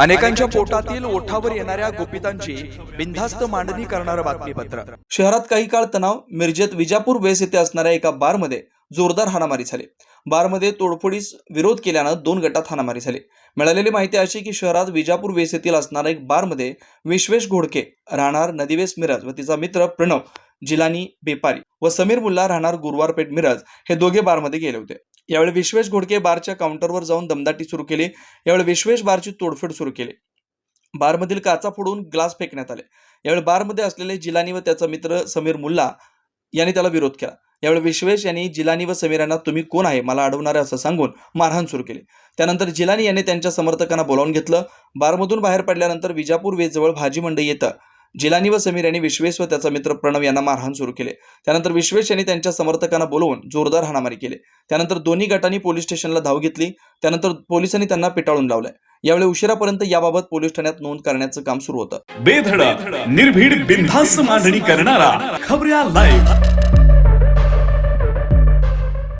अनेकांच्या पोटातील ओठावर येणाऱ्या गोपितांची बिनधास्त मांडणी करणारं बातमीपत्र. शहरात काही काळ तणाव मिरजेत विजापूर वेस येथे असणाऱ्या एका बारमध्ये जोरदार हाणामारी झाली. बारमध्ये तोडफोडीस विरोध केल्यानं दोन गटात हाणामारी झाली. मिळालेली माहिती अशी की शहरात विजापूर वेस येथील असणाऱ्या एक बारमध्ये विश्वेश घोडके राहणार नदीवेस मिरज व तिचा मित्र प्रणव जिलानी बेपारी व समीर मुल्ला राहणार गुरुवारपेठ मिरज हे दोघे बारमध्ये गेले होते. यावेळी विश्वेश घोडके बारच्या काउंटरवर जाऊन दमदाटी सुरू केली. यावेळी विश्वेश बारची तोडफोड सुरू केली. बारमधील काचा फोडून ग्लास फेकण्यात आले. यावेळी बारमध्ये असलेले जिलानी व त्याचा मित्र समीर मुल्ला यांनी त्याला विरोध केला. यावेळी विश्वेश यांनी जिलानी व समीर यांना तुम्ही कोण आहे? मला अडवणार आहे असं सांगून मारहाण सुरू केली. त्यानंतर जिलानी यांनी त्यांच्या समर्थकांना बोलावून घेतलं. बारमधून बाहेर पडल्यानंतर विजापूर वेजवळ भाजी मंडई येतं. जिलानी व समीर यांनी विश्वेश व त्याचा मित्र प्रणव यांना मारहाण सुरू केले. त्यानंतर विश्वेश यांनी त्यांच्या समर्थकांना बोलवून जोरदार हाणामारी केली. त्यानंतर दोन्ही गटांनी पोलीस स्टेशनला धाव घेतली. त्यानंतर पोलिसांनी त्यांना पिटाळून लावलंय. यावेळी उशिरापर्यंत याबाबत पोलीस ठाण्यात नोंद करण्याचं काम सुरू होतं. बेधडक निर्भीड बिनधास्त मांडणी करणारा खबऱ्या लाईव्ह